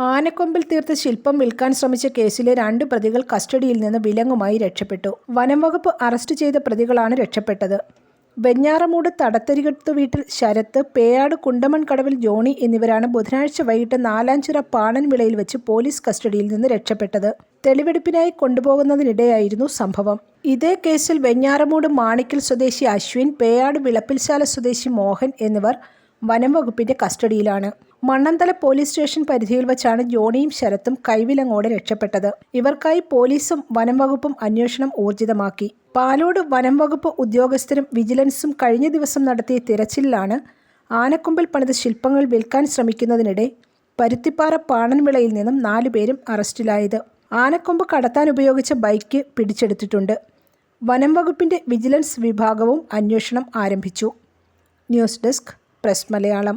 ആനക്കൊമ്പിൽ തീർത്ത് ശില്പം വിൽക്കാൻ ശ്രമിച്ച കേസിലെ രണ്ട് പ്രതികൾ കസ്റ്റഡിയിൽ നിന്ന് വിലങ്ങുമായി രക്ഷപ്പെട്ടു. വനംവകുപ്പ് അറസ്റ്റ് ചെയ്ത പ്രതികളാണ് രക്ഷപ്പെട്ടത്. വെഞ്ഞാറമൂട് തടത്തരികത്ത് വീട്ടിൽ ശരത്ത് പേയാട് കുണ്ടമൺ കടവിൽ ജോണി എന്നിവരാണ് ബുധനാഴ്ച വൈകിട്ട് നാലാഞ്ചിറ പാണൻവിളയിൽ വെച്ച് പോലീസ് കസ്റ്റഡിയിൽ നിന്ന് രക്ഷപ്പെട്ടത്. തെളിവെടുപ്പിനായി കൊണ്ടുപോകുന്നതിനിടെയായിരുന്നു സംഭവം. ഇതേ കേസിൽ വെഞ്ഞാറമൂട് മാണിക്കൽ സ്വദേശി അശ്വിൻ പേയാട് വിളപ്പിൽശാല സ്വദേശി മോഹൻ എന്നിവർ വനം വകുപ്പിന്റെ കസ്റ്റഡിയിലാണ്. മണ്ണന്തല പോലീസ് സ്റ്റേഷൻ പരിധിയിൽ വെച്ചാണ് ജോണിയും ശരത്തും കൈവിലങ്ങോടെ രക്ഷപ്പെട്ടത്. ഇവർക്കായി പോലീസും വനം വകുപ്പും അന്വേഷണം ഊർജിതമാക്കി. പാലോട് വനം വകുപ്പ് ഉദ്യോഗസ്ഥരും വിജിലൻസും കഴിഞ്ഞ ദിവസം നടത്തിയ തിരച്ചിലിലാണ് ആനക്കൊമ്പിൽ പണിത ശില്പങ്ങൾ വിൽക്കാൻ ശ്രമിക്കുന്നതിനിടെ പരുത്തിപ്പാറ പാണൻവിളയിൽ നിന്നും നാലുപേരും അറസ്റ്റിലായത്. ആനക്കൊമ്പ് കടത്താൻ ഉപയോഗിച്ച ബൈക്ക് പിടിച്ചെടുത്തിട്ടുണ്ട്. വനം വകുപ്പിന്റെ വിജിലൻസ് വിഭാഗവും അന്വേഷണം ആരംഭിച്ചു. News desk press Malayalam